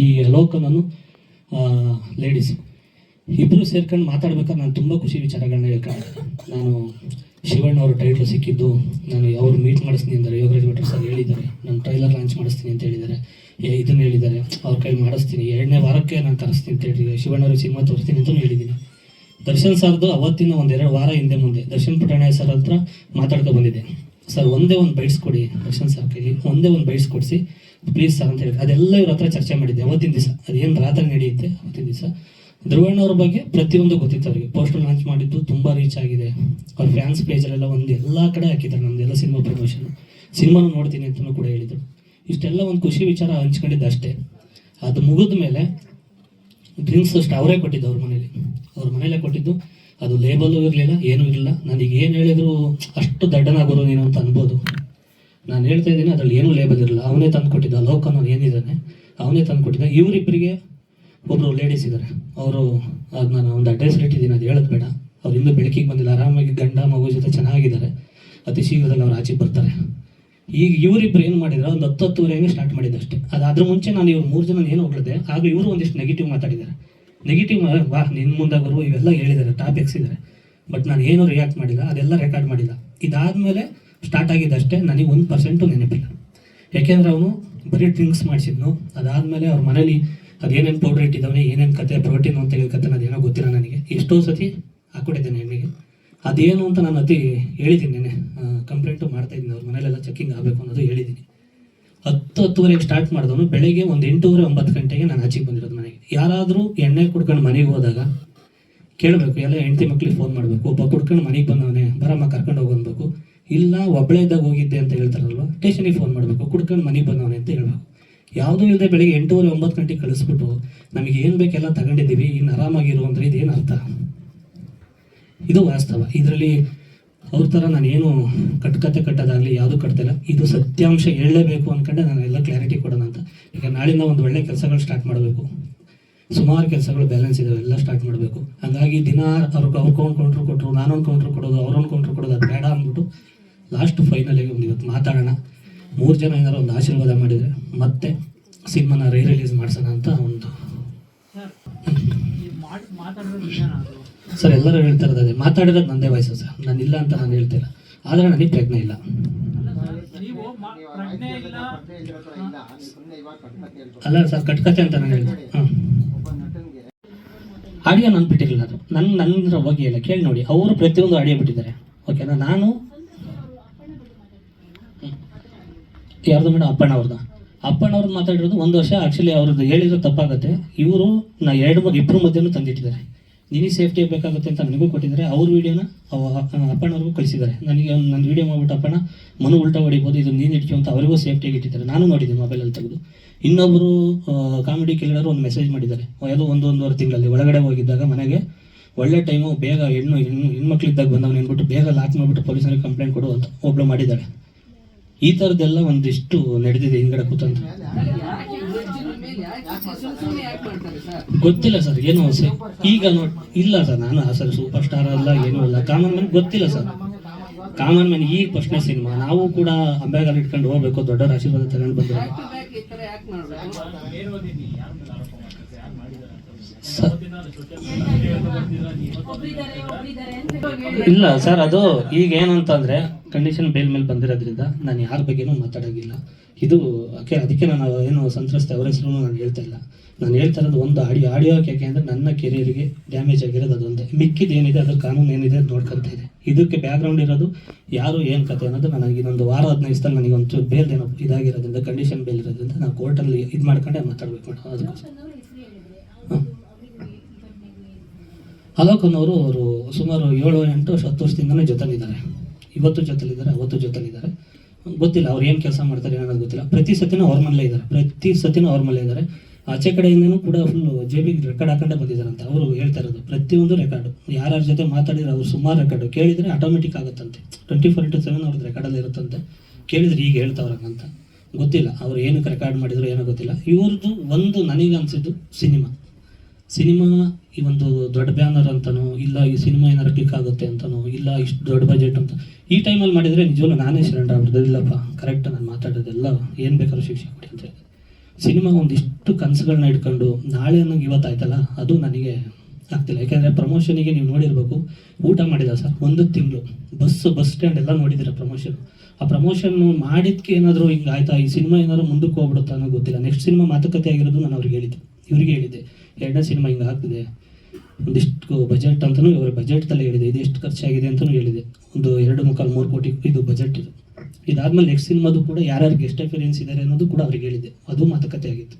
ಈ ನಾನು ಲೇಡೀಸ್ ಇಬ್ಬರು ಸೇರ್ಕೊಂಡು ಮಾತಾಡ್ಬೇಕಾದ್ರೆ ನಾನು ತುಂಬ ಖುಷಿ ವಿಚಾರಗಳನ್ನ ಹೇಳ್ಕೊಂಡೆ ನಾನು ಶಿವಣ್ಣ ಅವರು ಟೈಟ್ಲ್ ಸಿಕ್ಕಿದ್ದು, ನಾನು ಅವ್ರು ಮೀಟ್ ಮಾಡಿಸ್ತೀನಿ ಅಂದರೆ ಯೋಗರಾಜ್ ಭಟ್ರು ಸರ್ ಹೇಳಿದ್ದಾರೆ, ನಾನು ಟ್ರೈಲರ್ ಲಾಂಚ್ ಮಾಡಿಸ್ತೀನಿ ಅಂತ ಹೇಳಿದ್ದಾರೆ ಇದನ್ನು ಹೇಳಿದ್ದಾರೆ, ಅವ್ರ ಕೈ ಮಾಡಿಸ್ತೀನಿ, ಎರಡನೇ ವಾರಕ್ಕೆ ನಾನು ಕರೆಸ್ತೀನಿ ಅಂತ ಹೇಳಿದ್ದಾರೆ ಶಿವಣ್ಣ ಸಿನಿಮಾ ತೋರಿಸ್ತೀನಿ ಅಂತಲೂ ಹೇಳಿದ್ದೀನಿ. ದರ್ಶನ್ ಸರ್ದು ಅವತ್ತಿನ ಒಂದೆರಡು ವಾರ ಹಿಂದೆ ಮುಂದೆ, ದರ್ಶನ್ ಪುಟಾಣೆ ಸರ್ ಹತ್ರ ಮಾತಾಡ್ಕೊ ಬಂದಿದ್ದೆ. ಸರ್, ಒಂದೇ ಒಂದು ಬೈಟ್ಸ್ ಕೊಡಿ, ದರ್ಶನ್ ಸರ್ ಕೈಲಿ ಒಂದೇ ಒಂದು ಬೈಟ್ಸ್ ಕೊಡಿಸಿ ಪ್ಲೀಸ್ ಸರ್ ಅಂತ ಹೇಳಿ. ಅದೆಲ್ಲ ಇವ್ರ ಹತ್ರ ಚರ್ಚೆ ಮಾಡಿದ್ದೆ. ಅವತ್ತಿನ ದಿವಸ. ಅದೇನು ರಾತ್ರಿ ನಡೆಯುತ್ತೆ ಅವತ್ತಿನ ದಿವಸ. ಧ್ರುವಣ್ಣ ಅವ್ರ ಬಗ್ಗೆ ಪ್ರತಿಯೊಂದು ಗೊತ್ತಿತ್ತು ಅವರಿಗೆ. ಪೋಸ್ಟರ್ ಲಾಂಚ್ ಮಾಡಿದ್ದು ತುಂಬ ರೀಚ್ ಆಗಿದೆ. ಅವ್ರ ಫ್ಯಾನ್ಸ್ ಪೇಜಲ್ಲೆಲ್ಲ ಒಂದು ಎಲ್ಲ ಕಡೆ ಹಾಕಿದ್ದಾರೆ ನಮ್ದೆಲ್ಲ ಸಿನಿಮಾ ಪ್ರಮೋಷನ್ ಸಿನಿಮಾನು ನೋಡ್ತೀನಿ ಅಂತಲೂ ಕೂಡ ಹೇಳಿದರು. ಇಷ್ಟೆಲ್ಲ ಒಂದು ಖುಷಿ ವಿಚಾರ ಹಂಚ್ಕೊಂಡಿದ್ದೆ ಅಷ್ಟೇ. ಅದು ಮುಗಿದ ಮೇಲೆ ಡ್ರಿಂಕ್ಸ್ ಅಷ್ಟು ಅವರೇ ಕೊಟ್ಟಿದ್ದು ಅವ್ರ ಮನೇಲಿ. ಅವ್ರ ಮನೇಲೆ ಕೊಟ್ಟಿದ್ದು. ಅದು ಲೇಬಲ್ ಇರಲಿಲ್ಲ, ಏನೂ ಇರಲಿಲ್ಲ. ನನಗೆ ಏನು ಹೇಳಿದ್ರು ಅಷ್ಟು ದಡ್ಡನಾಗೋರು ನೀನು ಅಂತ ಅನ್ಬೋದು. ನಾನು ಹೇಳ್ತಾ ಇದ್ದೀನಿ, ಅದರಲ್ಲಿ ಏನೂ ಲೇಬಲ್ ಇರಲ್ಲ. ಅವನೇ ತಂದು ಕೊಟ್ಟಿದ್ದ ಲೋಕನ ಅವ್ನು ಏನಿದ್ದಾನೆ ಅವನೇ ತಂದು ಕೊಟ್ಟಿದ್ದ ಇವರಿಬ್ಬರಿಗೆ ಒಬ್ಬರು ಲೇಡೀಸ್ ಇದ್ದಾರೆ ಅವರು ಅದು ನಾನು ಒಂದು ಅಡ್ರೆಸ್ ಇಟ್ಟಿದ್ದೀನಿ ಅದು ಹೇಳೋದು ಬೇಡ. ಅವ್ರು ಇನ್ನೂ ಬೆಳಕಿಗೆ ಬಂದಿಲ್ಲ. ಆರಾಮಾಗಿ ಗಂಡ, ಮಗು ಜೊತೆ ಚೆನ್ನಾಗಿದ್ದಾರೆ. ಅತಿ ಶೀಘ್ರದಲ್ಲಿ ಅವ್ರು ಆಚೆಗೆ ಬರ್ತಾರೆ. ಈಗ ಇವರಿಬ್ಬರು ಏನು ಮಾಡಿದ್ರು, ಒಂದು ಹತ್ತು ಹತ್ತುವರೆಗೆ ಸ್ಟಾರ್ಟ್ ಮಾಡಿದ್ದು ಅಷ್ಟೇ. ಅದಾದ್ರ ಮುಂಚೆ ನಾನು ಇವ್ರು ಮೂರು ಜನ ಏನು ಹೋಗ್ಲಿದೆ, ಆಗ ಇವರು ಒಂದಿಷ್ಟು ನೆಗೆಟಿವ್ ಮಾತಾಡಿದ್ದಾರೆ. ನೆಗೆಟಿವ್ ವಾ ನಿನ್ನ ಮುಂದಾಗರು ಇವೆಲ್ಲ ಹೇಳಿದ್ದಾರೆ ಟಾಪಿಕ್ಸ್ ಇದ್ದಾರೆ ಬಟ್ ನಾನು ಏನೂ ರಿಯಾಕ್ಟ್ ಮಾಡಿಲ್ಲ, ಅದೆಲ್ಲ ರೆಕಾರ್ಡ್ ಮಾಡಿಲ್ಲ. ಇದಾದಮೇಲೆ ಸ್ಟಾರ್ಟ್ ಆಗಿದ್ದಷ್ಟೇ ನನಗೆ ಒಂದು ಪರ್ಸೆಂಟು ನೆನಪಿಲ್ಲ. ಯಾಕೆಂದ್ರೆ ಅವನು ಬರೀ ಡ್ರಿಂಕ್ಸ್ ಮಾಡಿಸಿದ್ನು. ಅದಾದಮೇಲೆ ಅವ್ರ ಮನೇಲಿ ಅದೇನೇನು ಪೌಡ್ರ್ ಇಟ್ಟಿದ್ದಾವೆ ಏನೇನು ಕತೆ ಪ್ರೋಟೀನ್ ಅಂತ ಹೇಳಿ ಕತೆ ಅದೇನೋ ಗೊತ್ತಿಲ್ಲ ನನಗೆ. ಎಷ್ಟೋ ಸತಿ ಹಾಕ್ಕೊಟ್ಟಿದ್ದೇನೆ ಹೆಣ್ಣಿಗೆ. ಅದೇನು ಅಂತ ನಾನು ಅತಿ ಹೇಳಿದ್ದೀನಿ ನೆನೆ ಕಂಪ್ಲೇಂಟು ಮಾಡ್ತಾ ಇದ್ದೀನಿ. ಅವ್ರ ಮನೇಲೆಲ್ಲ ಚೆಕಿಂಗ್ ಆಗಬೇಕು ಅನ್ನೋದು ಹೇಳಿದ್ದೀನಿ. ಹತ್ತು ಹತ್ತುವರೆಗೆ ಸ್ಟಾರ್ಟ್ ಮಾಡಿದವನು ಬೆಳಗ್ಗೆ ಒಂದು ಎಂಟೂವರೆ ಒಂಬತ್ತು ಗಂಟೆಗೆ ನಾನು ಆಚೆಗೆ ಬಂದಿರೋದು ಮನೆಗೆ. ಯಾರಾದರೂ ಎಣ್ಣೆ ಕುಡ್ಕೊಂಡು ಮನೆಗೆ ಹೋದಾಗ ಕೇಳಬೇಕು, ಎಲ್ಲ ಹೆಂಡತಿ ಮಕ್ಳಿಗೆ ಫೋನ್ ಮಾಡಬೇಕು, ಒಬ್ಬ ಕುಡ್ಕೊಂಡು ಮನೆಗೆ ಬಂದವನೇ, ಬರಮ್ಮ ಕರ್ಕೊಂಡು ಹೋಗಿ ಅನ್ಬೇಕು. ಇಲ್ಲ ಒಬ್ಬಳೇ ಇದ್ದಾಗ ಹೋಗಿದ್ದೆ ಅಂತ ಹೇಳ್ತಾರಲ್ವ? ಸ್ಟೇಷನಿಗೆ ಫೋನ್ ಮಾಡಬೇಕು. ಕುಡ್ಕೊಂಡು ಮನೆಗೆ ಬಂದವನೇ ಅಂತ ಹೇಳ್ಬೇಕು. ಯಾವುದೂ ಇಲ್ಲದೆ ಬೆಳಗ್ಗೆ ಎಂಟೂವರೆ, ಒಂಬತ್ತು ಗಂಟೆಗೆ ಕಳಿಸ್ಬಿಟ್ಟು ನಮಗೆ ಏನು ಬೇಕೆಲ್ಲ ತಗೊಂಡಿದ್ದೀವಿ, ಇನ್ನು ಆರಾಮಾಗಿರು ಅಂದರೆ ಇದೇನು ಅರ್ಥ? ಇದು ವಾಸ್ತವ. ಇದರಲ್ಲಿ ಅವ್ರ ಥರ ನಾನೇನು ಕಟ್ಕತೆ ಕಟ್ಟೋದಾಗಲಿ ಯಾವುದು ಕಟ್ತಿಲ್ಲ ಇದು ಸತ್ಯಾಂಶ ಹೇಳಲೇಬೇಕು ಅಂದ್ಕೊಂಡೆ ನಾನು ಎಲ್ಲ ಕ್ಲಾರಿಟಿ ಕೊಡೋಣ ಅಂತ. ಈಗ ನಾಳಿಂದ ಒಂದು ಒಳ್ಳೆ ಕೆಲಸಗಳು ಸ್ಟಾರ್ಟ್ ಮಾಡಬೇಕು. ಸುಮಾರು ಕೆಲಸಗಳು ಬ್ಯಾಲೆನ್ಸ್ ಇದಾವೆ, ಎಲ್ಲ ಸ್ಟಾರ್ಟ್ ಮಾಡಬೇಕು. ಹಂಗಾಗಿ ದಿನ ಅವ್ರಿಗೆ ಅವ್ರು ಕೌಂಟ್ರು ಕೊಟ್ಟರು ನಾನೊಂದು ಕೌಂಟ್ರ್ ಕೊಡೋದು, ಅವ್ರೊಂದು ಕೌಂಟ್ರು ಕೊಡೋದು, ಅದು ಬೇಡ ಅಂದ್ಬಿಟ್ಟು ಲಾಸ್ಟ್ ಫೈನಲಿಗೆ ಒಂದು ಇವತ್ತು ಮಾತಾಡೋಣ. ಮೂರು ಜನ ಏನಾರು ಒಂದು ಆಶೀರ್ವಾದ ಮಾಡಿದರೆ ಮತ್ತೆ ಸಿನಿಮಾನ ರೀ ರಿಲೀಸ್ ಮಾಡ್ಸೋಣ ಅಂತ ಒಂದು. ಸರ್, ಎಲ್ಲರೂ ಹೇಳ್ತಾ ಇರೋದೇ ಮಾತಾಡಿರೋದು ನಂದೇ ವಯಸ್ಸು ಸರ್. ನಾನು ಇಲ್ಲ ಅಂತ ನಾನು ಹೇಳ್ತಿಲ್ಲ ಆದರೆ ನನಗೆ ಪ್ರಜ್ಞೆ ಇಲ್ಲ. ಅಲ್ಲ ಸರ್, ಕಟ್ಕತೆ ಅಂತ ನಾನು ಹೇಳ್ತೀನಿ ಹಾಂ ಆಡಿಯೋ ನಾನು ಬಿಟ್ಟಿರಲಿಲ್ಲ ಅದು. ನನ್ನ ನನ್ನ ಬಗ್ಗೆ ಇಲ್ಲ ಕೇಳಿ ನೋಡಿ. ಅವರು ಪ್ರತಿಯೊಂದು ಆಡಿಯೋ ಬಿಟ್ಟಿದ್ದಾರೆ. ಓಕೆನಾ? ನಾನು ಯಾರ್ದು ಮೇಡಮ್? ಅಪ್ಪಣ್ಣ ಅವ್ರದ್ದು. ಅಪ್ಪಣ್ಣ ಅವ್ರದ್ದು ಮಾತಾಡಿರೋದು ಒಂದು ವರ್ಷ. ಆ್ಯಕ್ಚುಲಿ ಅವ್ರದ್ದು ಹೇಳಿದ್ರು ತಪ್ಪಾಗುತ್ತೆ. ಇವರು ನಾ ಎರಡು ಇಬ್ಬರು ಮಧ್ಯನೂ ತಂದಿಟ್ಟಿದ್ದಾರೆ. ನಿನಗೆ ಸೇಫ್ಟಿ ಬೇಕಾಗುತ್ತೆ ಅಂತ ನನಗೂ ಕೊಟ್ಟಿದ್ದಾರೆ. ಅವ್ರ ವೀಡಿಯೋನ ಅವ ಅಪ್ಪಣ್ಣವ್ರಿಗೂ ಕಳಿಸಿದ್ದಾರೆ. ನನಗೆ ಒಂದು ನನ್ನ ವೀಡಿಯೋ ಮಾಡ್ಬಿಟ್ಟು ಅಪ್ಪಣ್ಣ, ಮನು ಉಲ್ಟಾ ಹೊಡಿಬೋದು, ಇದು ನೀನು ಇಟ್ಕೊ ಅಂತ ಅವರಿಗೂ ಸೇಫ್ಟಿಯಾಗಿ ಇಟ್ಟಿದ್ದಾರೆ. ನಾನು ನೋಡಿದ್ದೀನಿ ಮೊಬೈಲಲ್ಲಿ ತೆಗೆದು. ಇನ್ನೊಬ್ಬರು ಕಾಮಿಡಿ ಕಿಲ್ಲರು ಒಂದು ಮೆಸೇಜ್ ಮಾಡಿದ್ದಾರೆ. ಯಾವುದೋ ಒಂದು ತಿಂಗಳಲ್ಲಿ ಒಳಗಡೆ ಹೋಗಿದ್ದಾಗ ಮನೆಗೆ, ಒಳ್ಳೆ ಟೈಮು ಬೇಗ ಹೆಣ್ಣು ಹೆಣ್ಣು ಹೆಣ್ಮಕ್ಳಿದ್ದಾಗ ಬಂದವನು ಏನ್ಬಿಟ್ಟು ಬೇಗ ಲಾಕ್ ಮಾಡಿಬಿಟ್ಟು ಪೊಲೀಸರಿಗೆ ಕಂಪ್ಲೇಂಟ್ ಕೊಡು ಅಂತ ಒಬ್ಳು ಮಾಡಿದ್ದಾಳೆ. ಈ ಥರದ್ದೆಲ್ಲ ಒಂದಿಷ್ಟು ನಡೆದಿದೆ ಹಿಂಗಡೆ ಕೂತಂತ. ಗೊತ್ತಿಲ್ಲ ಸರ್, ಏನು ಸರ್ ಈಗ ನೋಡಿ, ಇಲ್ಲ ಸರ್, ನಾನು ಆ ಸರ್ ಸೂಪರ್ ಸ್ಟಾರ್ ಅಲ್ಲ, ಏನೂ ಅಲ್ಲ. ಕಾಮನ್ ಮ್ಯಾನ್ ಗೊತ್ತಿಲ್ಲ ಸರ್. ಕಾಮನ್ ಮ್ಯಾನ್ ಈಗ ಫಸ್ಟ್ನೇ ಸಿನಿಮಾ. ನಾವು ಕೂಡ ಅಂಬೆಗಾಲ ಇಟ್ಕೊಂಡು ಹೋಗ್ಬೇಕು ದೊಡ್ಡ ಆಶೀರ್ವಾದ ತಗೊಂಡು ಬಂದ್ರೆ. ಇಲ್ಲ ಸರ್, ಅದು ಈಗ ಏನಂತಂದ್ರೆ ಕಂಡೀಷನ್ ಬೇಲ್ ಮೇಲೆ ಬಂದಿರೋದ್ರಿಂದ ನಾನು ಯಾರ ಬಗ್ಗೆನೂ ಮಾತಾಡೋಂಗಿಲ್ಲ. ಇದು ಓಕೆ ಅದಕ್ಕೆ ನಾನು ಏನು ಸಂತ್ರಸ್ತೆ ಅವರ ಹೆಸರು ನಾನು ಹೇಳ್ತಾ ಇಲ್ಲ. ನಾನು ಹೇಳ್ತಾ ಇರೋದು ಒಂದು ಆಡಿಯೋ ಆಡಿಯೋ ಯಾಕೆ ಅಂದರೆ ನನ್ನ ಕೆರಿಯರಿಗೆ ಡ್ಯಾಮೇಜ್ ಆಗಿರೋದು ಅದೊಂದೇ. ಮಿಕ್ಕಿದ ಏನಿದೆ ಅದ್ರ ಕಾನೂನು ಏನಿದೆ ಅದು ನೋಡ್ಕೊಂತ ಇದೆ. ಇದಕ್ಕೆ ಬ್ಯಾಕ್ಗ್ರೌಂಡ್ ಇರೋದು ಯಾರು ಏನು ಕತೆ ಅನ್ನೋದು ನನಗೆ ಇನ್ನೊಂದು ವಾರ ಹದಿನೈದು ನನಗೆ ಒಂದು ಬೇಲ್ ಏನೋ ಇದಾಗಿರೋದ್ರಿಂದ ಕಂಡೀಷನ್ ಬೇಲ್ ಇರೋದ್ರಿಂದ ನಾವು ಕೋರ್ಟಲ್ಲಿ ಇದು ಮಾಡ್ಕೊಂಡೆ ಮಾತಾಡ್ಬೇಕು ಮೇಡಮ್ ಅದಕ್ಕೋಸ್ಕರ ಹಾಂ. ಅಲೋಕನವರು ಅವರು ಸುಮಾರು ಏಳು ಎಂಟು ವರ್ಷ ಹತ್ತು ವರ್ಷದಿಂದನೇ ಜೊತೆಲಿದ್ದಾರೆ. ಇವತ್ತು ಜೊತೆಲಿದ್ದಾರೆ, ಅವತ್ತು ಜೊತೆಲಿದ್ದಾರೆ. ಗೊತ್ತಿಲ್ಲ ಅವ್ರು ಏನು ಕೆಲಸ ಮಾಡ್ತಾರೆ ಅನ್ನೋದು ಗೊತ್ತಿಲ್ಲ. ಪ್ರತಿ ಸತಿನೂ ಅವ್ರ ಮನೇಲೇ ಇದ್ದಾರೆ. ಪ್ರತಿ ಸತಿನೂ ಅವ್ರ ಮನೇಲೇ ಇದ್ದಾರೆ. ಆಚೆ ಕಡೆಯಿಂದನೂ ಕೂಡ ಫುಲ್ ಜೇಬಿಗೆ ರೆಕಾರ್ಡ್ ಹಾಕೊಂಡೇ ಬಂದಿದ್ದಾರಂತೆ. ಅವರು ಹೇಳ್ತಾ ಇರೋದು, ಪ್ರತಿಯೊಂದು ರೆಕಾರ್ಡು ಯಾರ್ಯಾರ ಜೊತೆ ಮಾತಾಡಿದ್ರೆ ಅವ್ರು ಸುಮಾರು ರೆಕಾರ್ಡು ಕೇಳಿದರೆ ಆಟೋಮೆಟಿಕ್ ಆಗುತ್ತಂತೆ. ಟ್ವೆಂಟಿ ಫೋರ್ ಇಂಟು ಸೆವೆನ್ ಅವ್ರದ್ದು ರೆಕಾರ್ಡಲ್ಲಿ ಇರುತ್ತಂತೆ. ಕೇಳಿದ್ರೆ ಈಗ ಹೇಳ್ತಾವ್ರಂಗಂತ ಗೊತ್ತಿಲ್ಲ ಅವ್ರು ಏನಕ್ಕೆ ರೆಕಾರ್ಡ್ ಮಾಡಿದ್ರು ಏನೋ ಗೊತ್ತಿಲ್ಲ. ಇವ್ರದ್ದು ಒಂದು ನನಗೆ ಅನಿಸಿದ್ದು ಸಿನಿಮಾ. ಸಿನಿಮಾ ಈ ಒಂದು ದೊಡ್ಡ ಬ್ಯಾನರ್ ಅಂತನೋ, ಇಲ್ಲ ಈ ಸಿನಿಮಾ ಏನಾರು ಕ್ಲಿಕ್ ಆಗುತ್ತೆ ಅಂತನೋ, ಇಲ್ಲ ಇಷ್ಟು ದೊಡ್ಡ ಬಜೆಟ್ ಅಂತ, ಈ ಟೈಮಲ್ಲಿ ಮಾಡಿದರೆ ನಿಜವಲ್ಲೂ ನಾನೇ ಸಿಲಿಂಡರ್ ಆಗ್ಬಿಡ್ದು ಇಲ್ಲಪ್ಪ ಕರೆಕ್ಟ್ ನಾನು ಮಾತಾಡೋದೆಲ್ಲ ಏನು ಬೇಕಾದ್ರೂ ಶಿಕ್ಷೆ ಕೊಡಿ ಅಂತ ಹೇಳಿ ಸಿನಿಮಾ ಒಂದಿಷ್ಟು ಕನಸುಗಳನ್ನ ಇಟ್ಕೊಂಡು ನಾಳೆ ಅನ್ನೋಂಗೆ ಇವತ್ತು ಆಯ್ತಲ್ಲ, ಅದು ನನಗೆ ಆಗ್ತಿಲ್ಲ. ಯಾಕೆಂದರೆ ಪ್ರಮೋಷನಿಗೆ ನೀವು ನೋಡಿರಬೇಕು, ಊಟ ಮಾಡಿಲ್ಲ ಸರ್, ಒಂದು ತಿಂಗಳು. ಬಸ್ಸು ಬಸ್ ಸ್ಟ್ಯಾಂಡ್ ಎಲ್ಲ ನೋಡಿದ್ದೀರ ಪ್ರಮೋಷನ್ ಆ ಪ್ರಮೋಷನ್ ಮಾಡಿದ್ಕೆ ಏನಾದರೂ ಹಿಂಗೆ ಆಯ್ತಾ? ಈ ಸಿನಿಮಾ ಏನಾದರೂ ಮುಂದಕ್ಕೆ ಹೋಗ್ಬಿಡುತ್ತಾ ಅನ್ನೋ ಗೊತ್ತಿಲ್ಲ. ನೆಕ್ಸ್ಟ್ ಸಿನಿಮಾ ಮಾತುಕತೆ ಆಗಿರೋದು ನಾನು ಅವ್ರಿಗೆ ಹೇಳಿದ್ದೆ. ಇವ್ರಿಗೆ ಹೇಳಿದ್ದೆ. ಎರಡನೇ ಸಿನಿಮಾ ಹಿಂಗೆ ಆಗ್ತಿದೆ. ಒಂದಿಷ್ಟು ಬಜೆಟ್ ಅಂತಲೂ ಇವರು ಬಜೆಟ್ ತಲೆ ಹೇಳಿದೆ. ಇದು ಎಷ್ಟು ಖರ್ಚಾಗಿದೆ ಅಂತಲೂ ಹೇಳಿದೆ. ಒಂದು ಎರಡು ಮುಕ್ಕಾಲು ಮೂರು ಕೋಟಿ ಇದು ಬಜೆಟ್ ಇದು. ಇದಾದ್ಮೇಲೆ ನೆಕ್ಸ್ಟ್ ಸಿನಿಮಾದು ಕೂಡ ಯಾರ್ಯಾರು ಗೆಸ್ಟ್ ಅಫಿರಿಯನ್ಸ್ ಇದ್ದಾರೆ ಅನ್ನೋದು ಕೂಡ ಅವ್ರಿಗೆ ಹೇಳಿದೆ. ಅದು ಮಾತುಕತೆ ಆಗಿತ್ತು.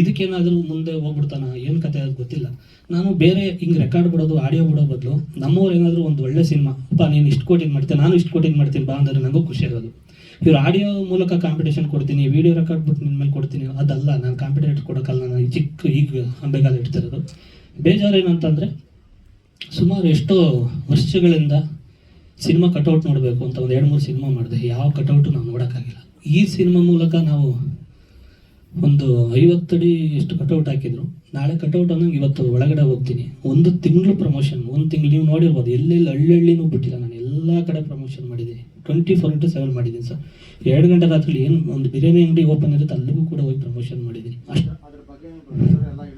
ಇದಕ್ಕೇನಾದರೂ ಮುಂದೆ ಹೋಗ್ಬಿಡ್ತಾನ? ಏನು ಕತೆ ಅದು ಗೊತ್ತಿಲ್ಲ. ನಾನು ಬೇರೆ ಹಿಂಗೆ ರೆಕಾರ್ಡ್ ಬಿಡೋದು ಆಡಿಯೋ ಬಿಡೋ ಬದಲು ನಮ್ಮವ್ರು ಏನಾದರೂ ಒಂದು ಒಳ್ಳೆ ಸಿನಿಮಾ, ಅಪ್ಪ, ನೀನು ಇಷ್ಟು ಕೋಟಿನ ಮಾಡ್ತೀನಿ ನಾನು ಇಷ್ಟು ಕೋಟಿನ ಮಾಡ್ತೀನಿ, ಬಾ ಅಂದರೆ ನನಗೂ ಖುಷಿ ಇರೋದು. ಇವ್ರು ಆಡಿಯೋ ಮೂಲಕ ಕಾಂಪಿಟೇಷನ್ ಕೊಡ್ತೀನಿ ವಿಡಿಯೋ ರೆಕಾರ್ಡ್ ಬಿಟ್ಟು ನಿನ್ನ ಮೇಲೆ ಕೊಡ್ತೀನಿ ಅದಲ್ಲ ನಾನು ಕಾಂಪಿಟೇಟರ್ ಕೊಡೋಕ್ಕಲ್ಲ ನಾನು ಈ ಚಿಕ್ಕ ಈಗ ಅಂಬೆಗಾಲ ಇಡ್ತಿರೋದು. ಬೇಜಾರು ಏನಂತಂದರೆ ಸುಮಾರು ಎಷ್ಟೋ ವರ್ಷಗಳಿಂದ ಸಿನಿಮಾ ಕಟೌಟ್ ನೋಡಬೇಕು ಅಂತ ಒಂದು ಎರಡು ಮೂರು ಸಿನಿಮಾ ಮಾಡಿದೆ. ಯಾವ ಕಟೌಟು ನಾವು ನೋಡೋಕ್ಕಾಗಿಲ್ಲ. ಈ ಸಿನಿಮಾ ಮೂಲಕ ನಾವು ಒಂದು ಐವತ್ತಡಿ ಎಷ್ಟು ಕಟೌಟ್ ಹಾಕಿದ್ರು. ನಾಳೆ ಕಟೌಟ್ ಅನ್ನೋಂಗೆ ಇವತ್ತು ಒಳಗಡೆ ಹೋಗ್ತೀನಿ. ಒಂದು ತಿಂಗಳು ಪ್ರಮೋಷನ್, ಒಂದು ತಿಂಗಳು ನೀವು ನೋಡಿರ್ಬೋದು. ಎಲ್ಲೆಲ್ಲಿ ಹಳ್ಳಿನೂ ಬಿಟ್ಟಿಲ್ಲ ನಾನು. ಎಲ್ಲ ಕಡೆ ಪ್ರಮೋಷನ್ ಮಾಡಿದ್ದೀನಿ. ಟ್ವೆಂಟಿ ಫೋರ್ ಇಂಟು ಸೆವೆನ್ ಮಾಡಿದ್ದೀನಿ ಸರ್. ಎರಡು ಗಂಟೆ ರಾತ್ರಿ ಏನು, ಒಂದು ಬಿರಿಯಾನಿ ಅಂಗಡಿ ಓಪನ್ ಇರುತ್ತೆ, ಅಲ್ಲಿಗೂ ಕೂಡ ಹೋಗಿ ಪ್ರಮೋಷನ್ ಮಾಡಿದ್ದೀನಿ. ಅಷ್ಟು ಬಗ್ಗೆ ಪ್ರೊಡ್ಯೂಸರ್ ಎಲ್ಲ ಹೇಳಿದ್ದಾರೆ